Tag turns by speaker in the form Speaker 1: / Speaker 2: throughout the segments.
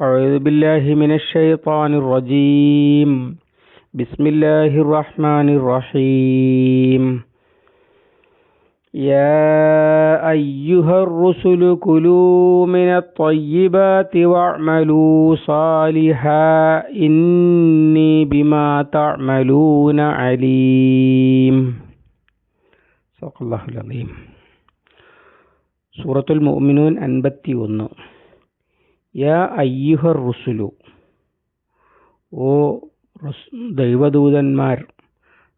Speaker 1: أعوذ بالله من الشيطان الرجيم بسم الله الرحمن الرحيم يا أيها الرسل كلوا من الطيبات واعملوا صالحا إني بما تعملون عليم صدق الله العظيم സൂറത്തുൽ മുഅ്മിനൂൻ അൻപത്തി ഒന്ന് യാ അയ്യുഹർ റുസുലു. ഓ ദൈവദൂതന്മാർ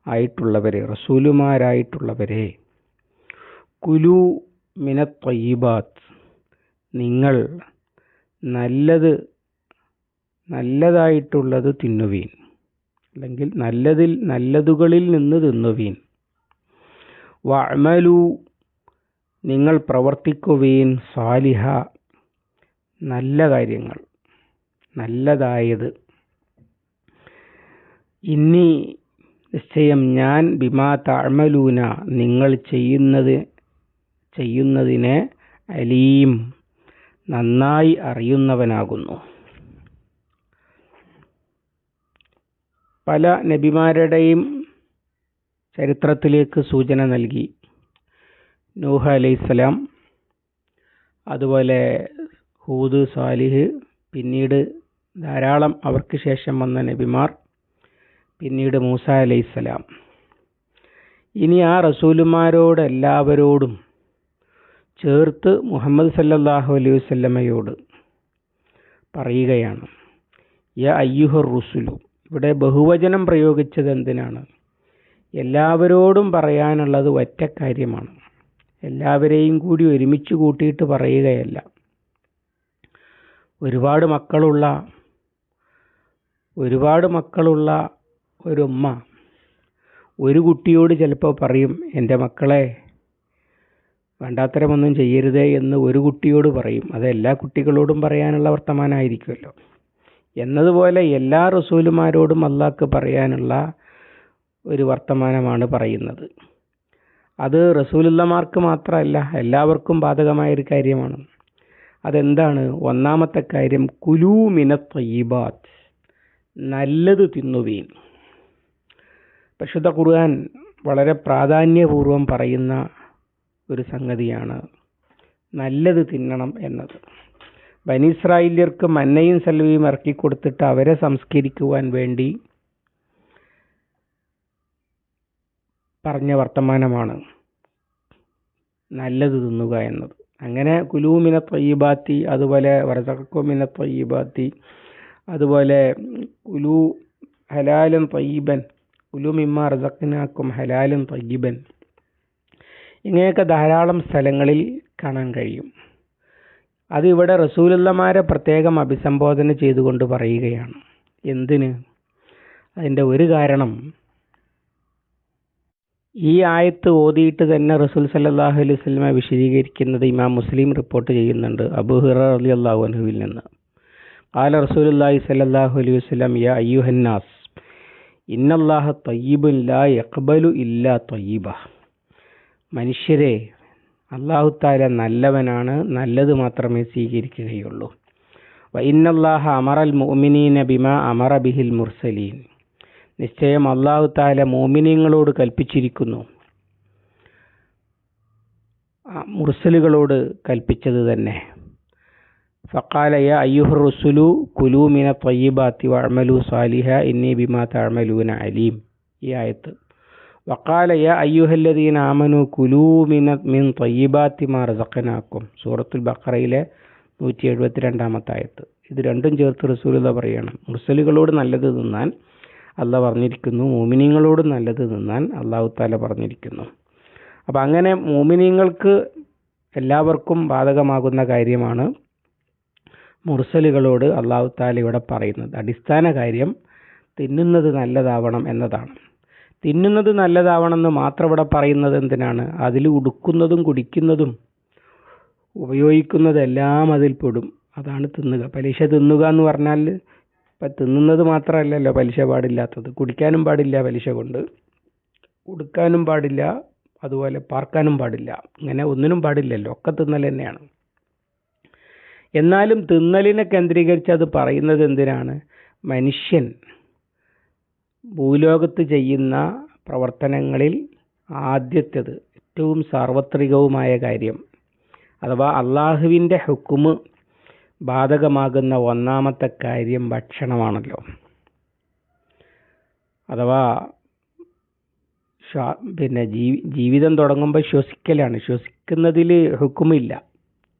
Speaker 1: ആയിട്ടുള്ളവരെ റസൂലുമാരായിട്ടുള്ളവരെ കുലു മിനത്വയ്യബാത്ത് നിങ്ങൾ നല്ലത് നല്ലതായിട്ടുള്ളത് തിന്നുവീൻ. അല്ലെങ്കിൽ നല്ലതിൽ നല്ലതുകളിൽ നിന്ന് തിന്നുവീൻ. വഅമലു നിങ്ങൾ പ്രവർത്തിക്കുവീൻ സാലിഹ നല്ല കാര്യങ്ങൾ നല്ലതായത്. ഇനി നിശ്ചയം ഞാൻ ബിമാ തഅമലൂന നിങ്ങൾ ചെയ്യുന്നത് ചെയ്യുന്നതിനെ അലീം നന്നായി അറിയുന്നവനാകുന്നു. പല നബിമാരുടെയും ചരിത്രത്തിലേക്ക് സൂചന നൽകി. നൂഹ അലൈഹിസ്സലാം അതുപോലെ ഹൂദ് സാലിഹ് പിന്നീട് ധാരാളം അവർക്ക് ശേഷം വന്ന നബിമാർ പിന്നീട് മൂസ അലൈഹിസ്സലാം ഇനി ആ റസൂലുമാരോട് എല്ലാവരോടും ചേർത്ത് മുഹമ്മദ് സല്ലാഹു അലൈഹി വല്ലമയോട് പറയുകയാണ് യ അയ്യുഹർ റുസുലു. ഇവിടെ ബഹുവചനം പ്രയോഗിച്ചത് എന്തിനാണ്? എല്ലാവരോടും പറയാനുള്ളത് ഒറ്റ കാര്യമാണ്. എല്ലാവരെയും കൂടി ഒരുമിച്ച് കൂട്ടിയിട്ട് പറയുകയല്ല. ഒരുപാട് മക്കളുള്ള ഒരുപാട് മക്കളുള്ള ഒരുമ്മ ഒരു കുട്ടിയോട് ചിലപ്പോൾ പറയും എന്റെ മക്കളെ വേണ്ടാത്തരമൊന്നും ചെയ്യരുതേ എന്ന് ഒരു കുട്ടിയോട് പറയും. അത് എല്ലാ കുട്ടികളോടും പറയാനുള്ള വർത്തമാനമായിരിക്കുമല്ലോ എന്നതുപോലെ എല്ലാ റസൂലുമാരോടും അള്ളാഹ്ക്ക് പറയാനുള്ള ഒരു വർത്തമാനമാണ് പറയുന്നത്. അത് റസൂലുള്ളമാർക്ക് മാത്രമല്ല എല്ലാവർക്കും ബാധകമായ ഒരു കാര്യമാണ്. അതെന്താണ്? ഒന്നാമത്തെ കാര്യം കുലൂമിന മിന ത്വയ്യിബാത്ത് നല്ലത് തിന്നുവീൻ. പരിശുദ്ധ ഖുർആൻ വളരെ പ്രാധാന്യപൂർവം പറയുന്ന ഒരു സംഗതിയാണ് നല്ലത് തിന്നണം എന്നത്. ബനിസ്രായേല്യർക്ക് മന്നയും സൽവിയും ഇറക്കി കൊടുത്തിട്ട് അവരെ സംസ്കരിക്കുവാൻ വേണ്ടി പറഞ്ഞ വർത്തമാനമാണ് നല്ലത് തിന്നുക എന്നത്. അങ്ങനെ കുലൂമിന ത്വയ്യിബാത്തി അതുപോലെ വറസക്കുമിന ത്വയ്യിബാത്തി അതുപോലെ കുലു ഹലാലും ത്വയ്യിബൻ കുലു മിമ്മ റസക്കിനാക്കും ഹലാലൻ ത്വയ്യിബൻ. ഇങ്ങനെയൊക്കെ ധാരാളം സ്ഥലങ്ങളിൽ കാണാൻ കഴിയും. അതിവിടെ ഇവിടെ റസൂലുള്ളമാരെ പ്രത്യേകം അഭിസംബോധന ചെയ്തുകൊണ്ട് പറയുകയാണ്. എന്തിന്? അതിന്റെ ഒരു കാരണം ഈ ആയത്ത് ഓതിയിട്ട് തന്നെ റസൂൽ സല്ലാഹു അലൈഹി സ്വലമെ വിശദീകരിക്കുന്നത് ഇമാം മുസ്ലിം റിപ്പോർട്ട് ചെയ്യുന്നുണ്ട്. അബു ഹിറ അലി അള്ളാഹു അനുവിൽ നിന്ന്. ആല റസൂലുല്ലാഹി സല്ലാഹു അലൈഹി വസ്ലം യാ അയ്യുഹന്നാസ് ഇന്നല്ലാഹ തയ്യിബുൻ ലാ യഖ്ബലു ഇല്ലാ തയ്യബ. മനുഷ്യരെ അള്ളാഹു താല നല്ലവനാണ് നല്ലത് മാത്രമേ സ്വീകരിക്കുകയുള്ളൂ. വ ഇന്നല്ലാഹ അമറൽ മുഅ്മിനീന ബിമാ അമറ ബിഹിൽ മുർസലീൻ. നിശ്ചയം അള്ളാഹു താല മോമിനിയങ്ങളോട് കൽപ്പിച്ചിരിക്കുന്നു. മുർസലുകളോട് കൽപ്പിച്ചത് തന്നെ. ഫക്കാലയ അയ്യുഹർ റുസുലു കുലു മിന ത്വയ്യിബാത്തി വഅമലു സാലിഹ ഇന്നി ബിമാ തഅമലൂന അലീം. ഈ ആയത്ത്. വക്കാലയ യ അയ്യുഹല്ലദീന ആമനു കുലു മിന മിൻ ത്വയ്യിബാത്തി മാ റസഖനാക്കും സൂറത്തുൽ ബഖറയിലെ നൂറ്റി എഴുപത്തിരണ്ടാമത്തെ ആയത്ത്. ഇത് രണ്ടും ചേർത്ത് റസൂലത പറയണം. മുർസലുകളോട് നല്ലത് തിന്നാൻ അല്ല പറഞ്ഞിരിക്കുന്നു. മോമിനിയങ്ങളോട് നല്ലത് നിന്നാൽ അള്ളാഹു താല പറഞ്ഞിരിക്കുന്നു. അപ്പം അങ്ങനെ മോമിനിയങ്ങൾക്ക് എല്ലാവർക്കും ബാധകമാകുന്ന കാര്യമാണ് മുർസലുകളോട് അള്ളാഹു താല ഇവിടെ പറയുന്നത്. അടിസ്ഥാന കാര്യം തിന്നുന്നത് നല്ലതാവണം എന്നതാണ്. തിന്നുന്നത് നല്ലതാവണമെന്ന് മാത്രം ഇവിടെ പറയുന്നത് എന്തിനാണ്? അതിൽ ഉടുക്കുന്നതും കുടിക്കുന്നതും ഉപയോഗിക്കുന്നതെല്ലാം അതിൽ പെടും. അതാണ് തിന്നുക. പലിശ തിന്നുക എന്ന് പറഞ്ഞാൽ തിന്നുന്നത് മാത്രമല്ലല്ലോ പലിശ പാടില്ലാത്തത്. കുടിക്കാനും പാടില്ല പലിശ കൊണ്ട്. ഉടുക്കാനും പാടില്ല അതുപോലെ പാർക്കാനും പാടില്ല. ഇങ്ങനെ ഒന്നിനും പാടില്ലല്ലോ. ഒക്കെ തിന്നൽ തന്നെയാണ്. എന്നാലും തിന്നലിനെ കേന്ദ്രീകരിച്ച് അത് പറയുന്നത് എന്തിനാണ്? മനുഷ്യൻ ഭൂലോകത്ത് ചെയ്യുന്ന പ്രവർത്തനങ്ങളിൽ ആദ്യത്തേത് ഏറ്റവും സാർവത്രികവുമായ കാര്യം. അഥവാ അള്ളാഹുവിന്റെ ഹുക്കുമ് ബാധകമാകുന്ന ഒന്നാമത്തെ കാര്യം ഭക്ഷണമാണല്ലോ. അഥവാ പിന്നെ ജീവി ജീവിതം തുടങ്ങുമ്പോൾ ശ്വസിക്കലാണ്. ശ്വസിക്കുന്നതിൽ ഹുക്കുമില്ല.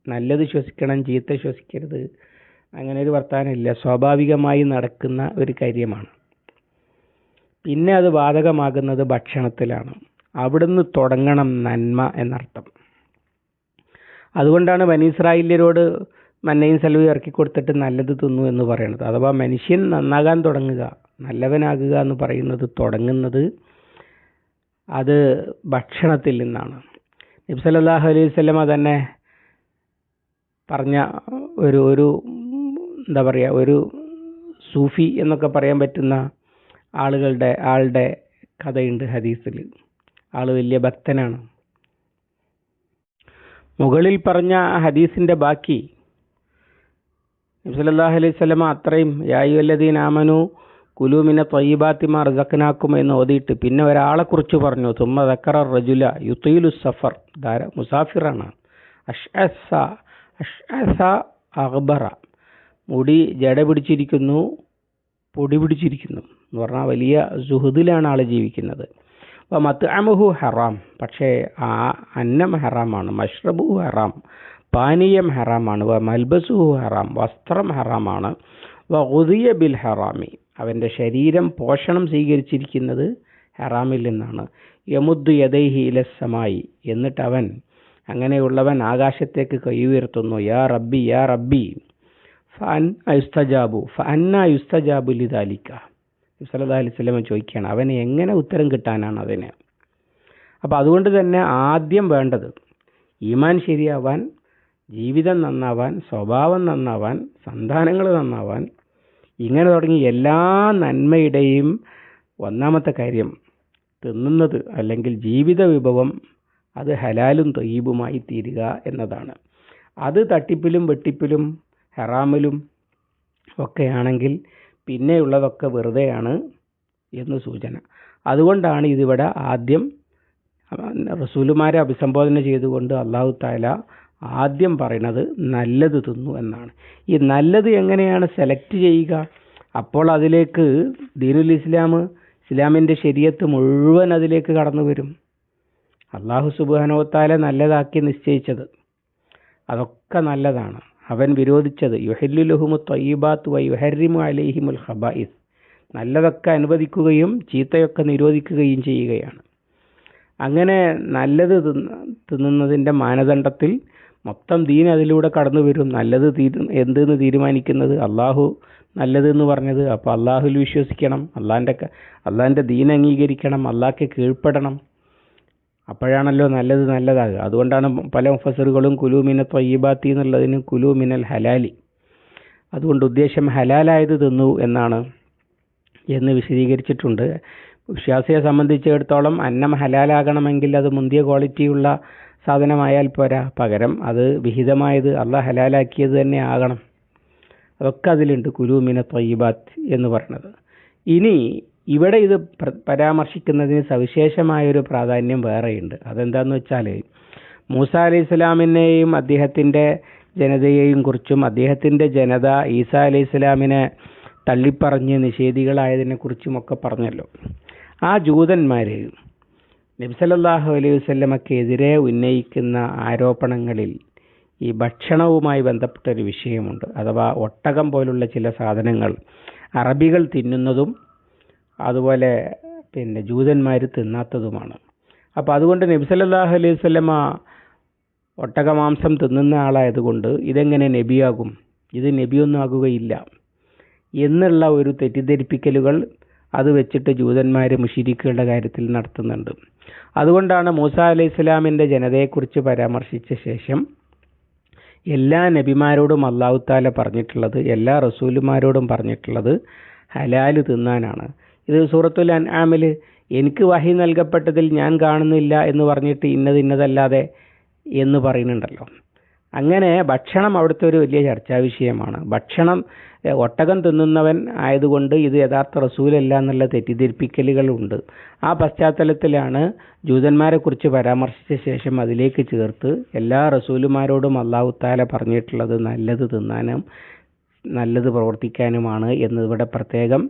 Speaker 1: നല്ലത് ശ്വസിക്കണം ചീത്ത ശ്വസിക്കരുത്. അങ്ങനെ ഒരു വർത്താനമില്ല. സ്വാഭാവികമായി നടക്കുന്ന ഒരു കാര്യമാണ്. പിന്നെ അത് ബാധകമാകുന്നത് ഭക്ഷണത്തിലാണ്. അവിടുന്ന് തുടങ്ങണം നന്മ എന്നർത്ഥം. അതുകൊണ്ടാണ് ബനീസ്രായേല്യരോട് മന്നയും സെലവും ഇറക്കി കൊടുത്തിട്ട് നല്ലത് തിന്നു എന്ന് പറയുന്നത് അഥവാ മനുഷ്യൻ നന്നാകാൻ തുടങ്ങുക നല്ലവനാകുക എന്ന് പറയുന്നത് തുടങ്ങുന്നത് അത് ഭക്ഷണത്തിൽ നിന്നാണ്. നബി സല്ലല്ലാഹു അലൈഹി വസല്ലമ തന്നെ പറഞ്ഞ ഒരു ഒരു എന്താ പറയുക ഒരു സൂഫി എന്നൊക്കെ പറയാൻ പറ്റുന്ന ആളുകളുടെ ആളുടെ കഥയുണ്ട് ഹദീസിൽ. ആൾ വലിയ ഭക്തനാണ്. മുകളിൽ പറഞ്ഞ ഹദീസിന്റെ ബാക്കി നബി സല്ലല്ലാഹു അലൈഹി വസല്ലമ അത്രയും യായുവല്ലദീൻ ആമനു കുലൂമിനെ തൊയ്യബാത്തിമാ റസക്കനാക്കും എന്ന് ഓതിയിട്ട് പിന്നെ ഒരാളെ കുറിച്ച് പറഞ്ഞു തുമ്മ ദക്കറ റജുല യുത്തീലു സഫർ ധാര മുസാഫിറാണ്. അഷ്അസ അഷ്അസ അഖ്ബറ മുടി ജട പിടിച്ചിരിക്കുന്നു പൊടി പിടിച്ചിരിക്കുന്നു എന്ന് പറഞ്ഞാൽ വലിയ സുഹൃദിലാണ് ആൾ ജീവിക്കുന്നത്. അപ്പോൾ മത്ത് അമുഹു ഹറാം പക്ഷേ ആ അന്നം ഹറാമാണ് മഷ്റബു ഹറാം. പാനീയം ഹറാമാണ്. വ മൽബസുഹു ഹറാം വസ്ത്രം ഹറാമാണ്. വ ഉദിയ ബിൽ ഹറാമി അവന്റെ ശരീരം പോഷണം സ്വീകരിച്ചിരിക്കുന്നത് ഹറാമിൽ നിന്നാണ്. യമുദ്ദു യദൈഹി ഇലസമായി എന്നിട്ട് അവൻ അങ്ങനെയുള്ളവൻ ആകാശത്തേക്ക് കൈ ഉയർത്തുന്നു യാ റബ്ബി യാ റബ്ബി ഫൻ അയുസ്തജാബു ഫന്ന യുസ്തജാബു ലിദാലിക്ക സല്ലല്ലാഹു അലൈഹി വസല്ലം ചോദിക്കുകയാണ് അവന് എങ്ങനെ ഉത്തരം കിട്ടാനാണ് അതിന്? അപ്പോൾ അതുകൊണ്ട് തന്നെ ആദ്യം വേണ്ടത് ഈമാൻ ശരിയാവാൻ ജീവിതം നന്നാവാൻ സ്വഭാവം നന്നാവാൻ സന്താനങ്ങൾ നന്നാവാൻ ഇങ്ങനെ തുടങ്ങി എല്ലാ നന്മയുടെയും ഒന്നാമത്തെ കാര്യം തിന്നുന്നത് അല്ലെങ്കിൽ ജീവിത വിഭവം അത് ഹലാലും തൊയ്യബുമായി തീരുക എന്നതാണ്. അത് തട്ടിപ്പിലും വെട്ടിപ്പിലും ഹറാമിലും ഒക്കെയാണെങ്കിൽ പിന്നെയുള്ളതൊക്കെ വെറുതെയാണ് എന്ന് സൂചന. അതുകൊണ്ടാണ് ഇതിവിടെ ആദ്യം റസൂലുമാരെ അഭിസംബോധന ചെയ്തുകൊണ്ട് അള്ളാഹു താല ആദ്യം പറയുന്നത് നല്ലത് തിന്നു എന്നാണ്. ഈ നല്ലത് എങ്ങനെയാണ് സെലക്ട് ചെയ്യുക? അപ്പോൾ അതിലേക്ക് ദീനുൽ ഇസ്ലാം ഇസ്ലാമിന്റെ ശരീരത്ത് മുഴുവൻ അതിലേക്ക് കടന്നു വരും. അള്ളാഹു സുബാനോത്താല നല്ലതാക്കി നിശ്ചയിച്ചത്. അതൊക്കെ നല്ലതാണ്. അവൻ വിരോധിച്ചത്. യുഹല്ലുലഹുമു തൊയ്യബാത്ത് വൈ യുഹരിമു അലൈഹിമുൽ ഹബായിസ് നല്ലതൊക്കെ അനുവദിക്കുകയും ചീത്തയൊക്കെ നിരോധിക്കുകയും ചെയ്യുകയാണ്. അങ്ങനെ നല്ലത് തിന്നുന്നതിന്റെ മാനദണ്ഡത്തിൽ മൊത്തം ദീൻ അതിലൂടെ കടന്നു വരും. നല്ലത് തീരു എന്തെന്ന് തീരുമാനിക്കുന്നത്? അള്ളാഹു നല്ലതെന്ന് പറഞ്ഞത്. അപ്പോൾ അള്ളാഹുൽ വിശ്വസിക്കണം. അള്ളാഹിന്റെ അള്ളാഹിന്റെ ദീൻ അംഗീകരിക്കണം. അള്ളാഹ്ക്ക് കീഴ്പ്പെടണം. അപ്പോഴാണല്ലോ നല്ലത് നല്ലതാകുക. അതുകൊണ്ടാണ് പല മുഫസറുകളും കുലൂമിനെ തൊയ്യബാത്തി എന്നുള്ളതിന് കുലൂമിനൽ ഹലാലി. അതുകൊണ്ട് ഉദ്ദേശം ഹലാലായത് തിന്നു എന്നാണ് എന്ന് വിശദീകരിച്ചിട്ടുണ്ട്. വിശ്വാസിയെ സംബന്ധിച്ചിടത്തോളം അന്നം ഹലാലാകണമെങ്കിൽ അത് മുന്തിയ ക്വാളിറ്റിയുള്ള സാധനമായാൽ പോരാ. പകരം അത് വിഹിതമായത് അല്ല ഹലാലാക്കിയത് തന്നെ ആകണം. അതൊക്കെ അതിലുണ്ട് കുരുമിന തൊയ്യബാത്ത് എന്ന് പറയുന്നത് ഇനി ഇവിടെ ഇത് പരാമർശിക്കുന്നതിന് സവിശേഷമായൊരു പ്രാധാന്യം വേറെയുണ്ട്. അതെന്താണെന്ന് വെച്ചാൽ മൂസ അലി ഇസ്ലാമിനെയും അദ്ദേഹത്തിന്റെ ജനതയെയും കുറിച്ചും അദ്ദേഹത്തിന്റെ ജനത ഈസ അലി ഇസ്ലാമിനെ തള്ളിപ്പറഞ്ഞ് നിഷേധികളായതിനെ കുറിച്ചുമൊക്കെ പറഞ്ഞല്ലോ. ആ ജൂതന്മാർ നബ്സലല്ലാഹു അലൈഹി വസ്ലമക്കെതിരെ ഉന്നയിക്കുന്ന ആരോപണങ്ങളിൽ ഈ ഭക്ഷണവുമായി ബന്ധപ്പെട്ട ഒരു വിഷയമുണ്ട്. അഥവാ ഒട്ടകം പോലുള്ള ചില സാധനങ്ങൾ അറബികൾ തിന്നുന്നതും അതുപോലെ പിന്നെ ജൂതന്മാർ തിന്നാത്തതുമാണ്. അപ്പോൾ അതുകൊണ്ട് നബി സല്ലല്ലാഹു അലൈഹി വസല്ലമ ഒട്ടകമാംസം തിന്നുന്ന ആളായതുകൊണ്ട് ഇതെങ്ങനെ നബിയാകും? ഇത് നബിയൊന്നും ആകുകയില്ല. എന്നുള്ള ഒരു തെറ്റിദ്ധരിപ്പിക്കലുകൾ അത് വെച്ചിട്ട് ജൂതന്മാർ മുഷിരിക്കുകളുടെ കാര്യത്തിൽ നടത്തുന്നുണ്ട്. അതുകൊണ്ടാണ് മൂസ അലൈഹി ഇസ്ലാമിന്റെ ജനതയെക്കുറിച്ച് പരാമർശിച്ച ശേഷം എല്ലാ നബിമാരോടും അള്ളാഹു താല പറഞ്ഞിട്ടുള്ളത് എല്ലാ റസൂലുമാരോടും പറഞ്ഞിട്ടുള്ളത് ഹലാൽ തിന്നാനാണ്. ഇത് സൂറത്തുൽ അൻആമിൽ എനിക്ക് വഹി നൽകപ്പെട്ടതിൽ ഞാൻ കാണുന്നില്ല എന്ന് പറഞ്ഞിട്ട് ഇന്നത് ഇന്നതല്ലാതെ എന്ന് പറയുന്നുണ്ടല്ലോ. അങ്ങനെ ഭക്ഷണം അവിടുത്തെ ഒരു വലിയ ചർച്ചാ വിഷയമാണ്. ഭക്ഷണം ഒട്ടകം തിന്നുന്നവൻ ആയതുകൊണ്ട് ഇത് യഥാർത്ഥ റസൂലല്ല എന്നുള്ള തെറ്റിദ്ധരിപ്പിക്കലുകളുണ്ട് ആ പശ്ചാത്തലത്തിലാണ് ജൂതന്മാരെക്കുറിച്ച് പരാമർശിച്ച ശേഷം അതിലേക്ക് ചേർത്ത് എല്ലാ റസൂലുമാരോടും അള്ളാഹുത്താല പറഞ്ഞിട്ടുള്ളത് നല്ലത് തിന്നാനും നല്ലത് പ്രവർത്തിക്കാനുമാണ് എന്നിവിടെ പ്രത്യേകം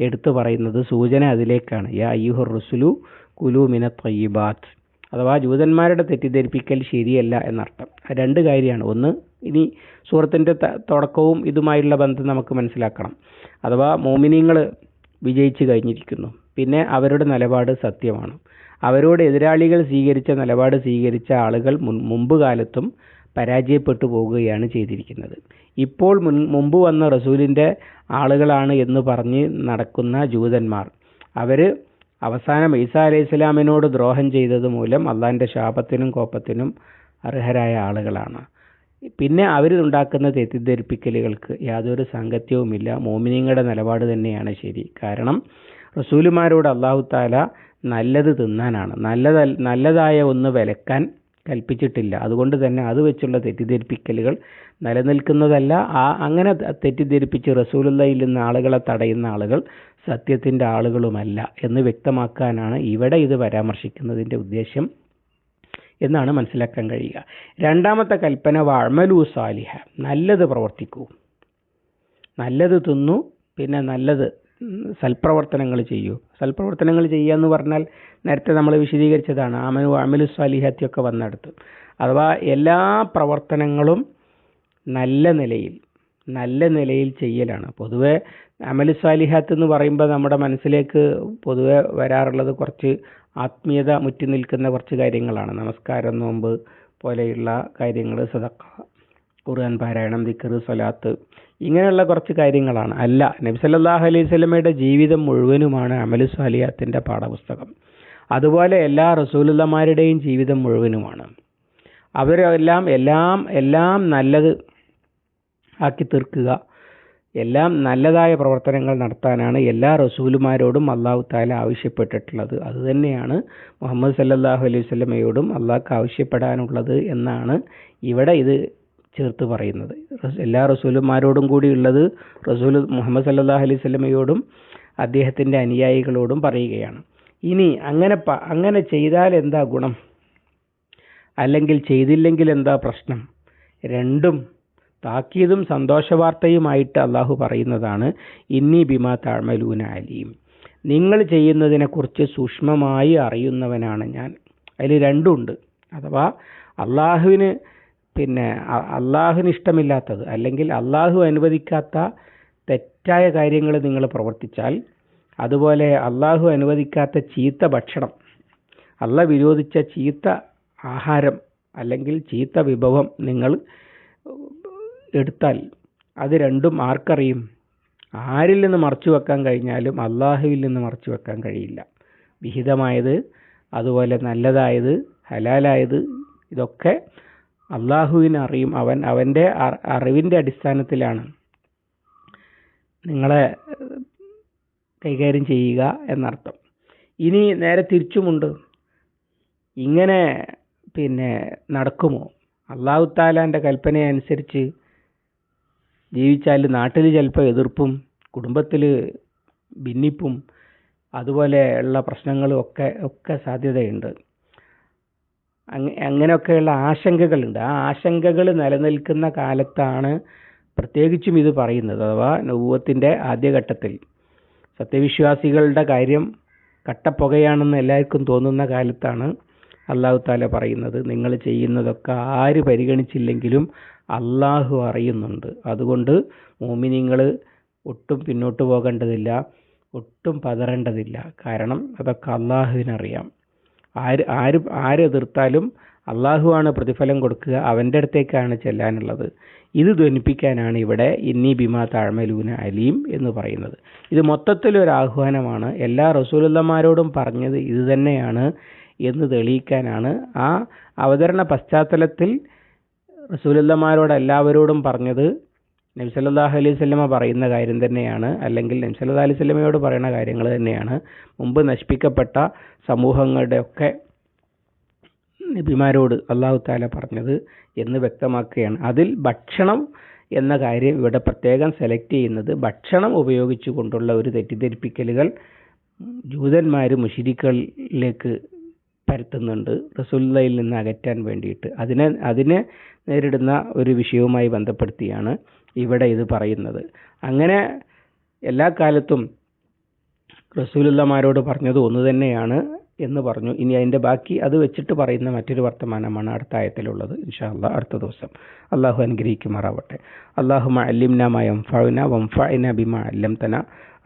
Speaker 1: എടുത്തു പറയുന്നത് സൂചന അതിലേക്കാണ്. യാ അയ്യുഹർ റസുലു കുലു മിന ത്വയ്യിബാത്ത് അഥവാ ജൂതന്മാരുടെ തെറ്റിദ്ധരിപ്പിക്കൽ ശരിയല്ല എന്നർത്ഥം. രണ്ട് കാര്യമാണ്. ഒന്ന് ഇനി സൂറത്തിന്റെ തുടക്കവും ഇതുമായുള്ള ബന്ധം നമുക്ക് മനസ്സിലാക്കണം. അഥവാ മോമിനിങ്ങൾ വിജയിച്ചു കഴിഞ്ഞിരിക്കുന്നു. പിന്നെ അവരുടെ നിലപാട് സത്യമാണ്. അവരോട് എതിരാളികൾ സ്വീകരിച്ച നിലപാട് സ്വീകരിച്ച ആളുകൾ മുൻ മുമ്പ് കാലത്തും പരാജയപ്പെട്ടു പോവുകയാണ് ചെയ്തിരിക്കുന്നത്. ഇപ്പോൾ മുൻ മുമ്പ് വന്ന റസൂലിന്റെ ആളുകളാണ് എന്ന് പറഞ്ഞ് നടക്കുന്ന ജൂതന്മാർ. അവർ അവസാനം ഈസാ അലൈഹി ഇസ്ലാമിനോട് ദ്രോഹം ചെയ്തത് മൂലം അള്ളാഹിന്റെ ശാപത്തിനും കോപ്പത്തിനും അർഹരായ ആളുകളാണ്. പിന്നെ അവർ ഉണ്ടാക്കുന്ന തെറ്റിദ്ധരിപ്പിക്കലുകൾക്ക് യാതൊരു സാങ്കത്യവുമില്ല. മോമിനിങ്ങളുടെ നിലപാട് തന്നെയാണ് ശരി. കാരണം റസൂലുമാരോട് അള്ളാഹു താല നല്ലത് തിന്നാനാണ്. നല്ലത നല്ലതായ ഒന്ന് വിലക്കാൻ കൽപ്പിച്ചിട്ടില്ല. അതുകൊണ്ട് തന്നെ അത് വെച്ചുള്ള തെറ്റിദ്ധരിപ്പിക്കലുകൾ നിലനിൽക്കുന്നതല്ല. ആ അങ്ങനെ തെറ്റിദ്ധരിപ്പിച്ച് റസൂലുള്ളയിൽ നിന്ന് ആളുകളെ തടയുന്ന ആളുകൾ സത്യത്തിന്റെ ആളുകളുമല്ല എന്ന് വ്യക്തമാക്കാനാണ് ഇവിടെ ഇത് പരാമർശിക്കുന്നതിന്റെ ഉദ്ദേശ്യം എന്നാണ് മനസ്സിലാക്കാൻ കഴിയുക. രണ്ടാമത്തെ കൽപ്പന വഴമലു സാലിഹ നല്ലത് പ്രവർത്തിക്കൂ. നല്ലത് തിന്നു പിന്നെ നല്ലത് സൽപ്രവർത്തനങ്ങൾ ചെയ്യൂ. സൽപ്രവർത്തനങ്ങൾ ചെയ്യുക എന്ന് പറഞ്ഞാൽ നേരത്തെ നമ്മൾ വിശദീകരിച്ചതാണ് ആമനു അമലു സ്വാലിഹത്യൊക്കെ വന്നെടുത്ത്. അഥവാ എല്ലാ പ്രവർത്തനങ്ങളും നല്ല നിലയിൽ നല്ല നിലയിൽ ചെയ്യലാണ്. പൊതുവെ അമൽ സ്വാലിഹാത്ത് എന്ന് പറയുമ്പോൾ നമ്മുടെ മനസ്സിലേക്ക് പൊതുവെ വരാറുള്ളത് കുറച്ച് ആത്മീയത മുറ്റി നിൽക്കുന്ന കുറച്ച് കാര്യങ്ങളാണ്. നമസ്കാരം നോമ്പ് പോലെയുള്ള കാര്യങ്ങൾ സദക്ക ഖുർആൻ പാരായണം ദിക്കർ സ്വലാത്ത് ഇങ്ങനെയുള്ള കുറച്ച് കാര്യങ്ങളാണ്. അല്ല നബി സല്ലല്ലാഹു അലൈഹി സ്വലമയുടെ ജീവിതം മുഴുവനുമാണ് അമലു സ്വാലിയാത്തിന്റെ പാഠപുസ്തകം. അതുപോലെ എല്ലാ റസൂലുള്ളമാരുടെയും ജീവിതം മുഴുവനുമാണ്. അവരെല്ലാം എല്ലാം എല്ലാം നല്ലത് ആക്കി തീർക്കുക. എല്ലാം നല്ലതായ പ്രവർത്തനങ്ങൾ നടത്താനാണ് എല്ലാ റസൂലുമാരോടും അള്ളാഹു താല ആവശ്യപ്പെട്ടിട്ടുള്ളത്. അതുതന്നെയാണ് മുഹമ്മദ് സല്ലാഹു അലൈഹി വസല്ലമയോടും അള്ളാഹ്ക്ക് ആവശ്യപ്പെടാനുള്ളത് എന്നാണ് ഇവിടെ ഇത് ചേർത്ത് പറയുന്നത്. എല്ലാ റസൂലുമാരോടും കൂടിയുള്ളത് റസൂൽ മുഹമ്മദ് സല്ലല്ലാഹു അലൈഹി വസല്ലമയോടും അദ്ദേഹത്തിന്റെ അനുയായികളോടും പറയുകയാണ്. ഇനി അങ്ങനെ പ അങ്ങനെ ചെയ്താൽ എന്താ ഗുണം? അല്ലെങ്കിൽ ചെയ്തില്ലെങ്കിൽ എന്താ പ്രശ്നം? രണ്ടും താക്കീതും സന്തോഷവാർത്തയുമായിട്ട് അള്ളാഹു പറയുന്നതാണ് ഇന്നി ബിമ താഴ്മലൂന അലീം. നിങ്ങൾ ചെയ്യുന്നതിനെക്കുറിച്ച് സൂക്ഷ്മമായി അറിയുന്നവനാണ് ഞാൻ. അതിൽ രണ്ടുണ്ട്. അഥവാ അള്ളാഹുവിന് പിന്നെ അള്ളാഹുവിന് ഇഷ്ടമില്ലാത്തത് അല്ലെങ്കിൽ അള്ളാഹു അനുവദിക്കാത്ത തെറ്റായ കാര്യങ്ങൾ നിങ്ങൾ പ്രവർത്തിച്ചാൽ അതുപോലെ അള്ളാഹു അനുവദിക്കാത്ത ചീത്ത ഭക്ഷണം അള്ള വിരോധിച്ച ചീത്ത ആഹാരം അല്ലെങ്കിൽ ചീത്ത വിഭവം നിങ്ങൾ എടുത്താൽ അത് രണ്ടും ആർക്കറിയും? ആരിൽ നിന്ന് മറച്ചു വെക്കാൻ കഴിഞ്ഞാലും അള്ളാഹുവിൽ നിന്ന് മറച്ചു വെക്കാൻ കഴിയില്ല. വിഹിതമായത് അതുപോലെ നല്ലതായത് ഹലാലായത് ഇതൊക്കെ അള്ളാഹുവിനെ അറിയും. അവൻ അവന്റെ അറിവിന്റെ അടിസ്ഥാനത്തിലാണ്. നിങ്ങളെ കൈകാര്യം ചെയ്യുക എന്നർത്ഥം. ഇനി നേരെ തിരിച്ചുമുണ്ട്. ഇങ്ങനെ പിന്നെ നടക്കുമോ? അള്ളാഹു താലാന്റെ കൽപ്പന അനുസരിച്ച് ജീവിച്ചാൽ നാട്ടിൽ ചിലപ്പോൾ എതിർപ്പും കുടുംബത്തിൽ ഭിന്നിപ്പും അതുപോലെ ഉള്ള പ്രശ്നങ്ങളും ഒക്കെ ഒക്കെ സാധ്യതയുണ്ട്. അങ്ങനെയൊക്കെയുള്ള ആശങ്കകളുണ്ട്. ആ ആശങ്കകൾ നിലനിൽക്കുന്ന കാലത്താണ് പ്രത്യേകിച്ചും ഇത് പറയുന്നത്. അഥവാ നൗവത്തിന്റെ ആദ്യഘട്ടത്തിൽ സത്യവിശ്വാസികളുടെ കാര്യം കട്ടപ്പുകയാണെന്ന് എല്ലാവർക്കും തോന്നുന്ന കാലത്താണ് അള്ളാഹു താല പറയുന്നത്. നിങ്ങൾ ചെയ്യുന്നതൊക്കെ ആര് പരിഗണിച്ചില്ലെങ്കിലും അള്ളാഹു അറിയുന്നുണ്ട്. അതുകൊണ്ട് മോമിനിങ്ങൾ ഒട്ടും പിന്നോട്ട് പോകേണ്ടതില്ല ഒട്ടും പതറേണ്ടതില്ല. കാരണം അതൊക്കെ അള്ളാഹുവിനറിയാം ആര് ആര് ആരെതിർത്താലും അള്ളാഹുവാണ് പ്രതിഫലം കൊടുക്കുക അവന്റെ അടുത്തേക്കാണ് ചെല്ലാനുള്ളത്. ഇത് ധ്വനിപ്പിക്കാനാണ് ഇവിടെ ഇന്നി ബിമാ താഴ്മലൂന അലീം എന്ന് പറയുന്നത്. ഇത് മൊത്തത്തിലൊരു ആഹ്വാനമാണ്. എല്ലാ റസൂലുള്ളമാരോടും പറഞ്ഞത് ഇത് തന്നെയാണ് എന്ന് തെളിയിക്കാനാണ് ആ അവതരണ പശ്ചാത്തലത്തിൽ റസൂലുള്ളമാരോട് എല്ലാവരോടും പറഞ്ഞത് നബി സല്ലല്ലാഹു അലൈഹി സ്വലമ പറയുന്ന കാര്യം തന്നെയാണ്. അല്ലെങ്കിൽ നബി സല്ലല്ലാഹു അലൈഹി സ്വലമയോട് പറയുന്ന കാര്യങ്ങൾ തന്നെയാണ്. മുമ്പ് നശിപ്പിക്കപ്പെട്ട സമൂഹങ്ങളുടെയൊക്കെ നബിമാരോട് അള്ളാഹു താല പറഞ്ഞത് എന്ന് വ്യക്തമാക്കുകയാണ്. അതിൽ ഭക്ഷണം എന്ന കാര്യം ഇവിടെ പ്രത്യേകം സെലക്ട് ചെയ്യുന്നത് ഭക്ഷണം ഉപയോഗിച്ചുകൊണ്ടുള്ള ഒരു തെറ്റിദ്ധരിപ്പിക്കലുകൾ ജൂതന്മാർ മുഷിരിക്കളിലേക്ക് പരത്തുന്നുണ്ട്. റസൂലുള്ളാഹിയിൽ നിന്ന് അകറ്റാൻ വേണ്ടിയിട്ട്. അതിനെ അതിനെ നേരിടുന്ന ഒരു വിഷയവുമായി ബന്ധപ്പെടുത്തിയാണ് ഇവിടെ ഇത് പറയുന്നത്. അങ്ങനെ എല്ലാ കാലത്തും റസൂലുള്ളമാരോട് പറഞ്ഞത് ഒന്ന് തന്നെയാണ് എന്ന് പറഞ്ഞു. ഇനി അതിന്റെ ബാക്കി അത് വെച്ചിട്ട് പറയുന്ന മറ്റൊരു വർത്തമാനമാണ് അടുത്ത ആയത്തിലുള്ളത്. ഇൻഷാ അല്ലാ അടുത്ത ദിവസം. അള്ളാഹു അനുഗ്രഹിക്കുമാറാവട്ടെ. അള്ളാഹു അല്ലിംന മയംഫഅന വംഫഅന ബിമ അല്ലംതന.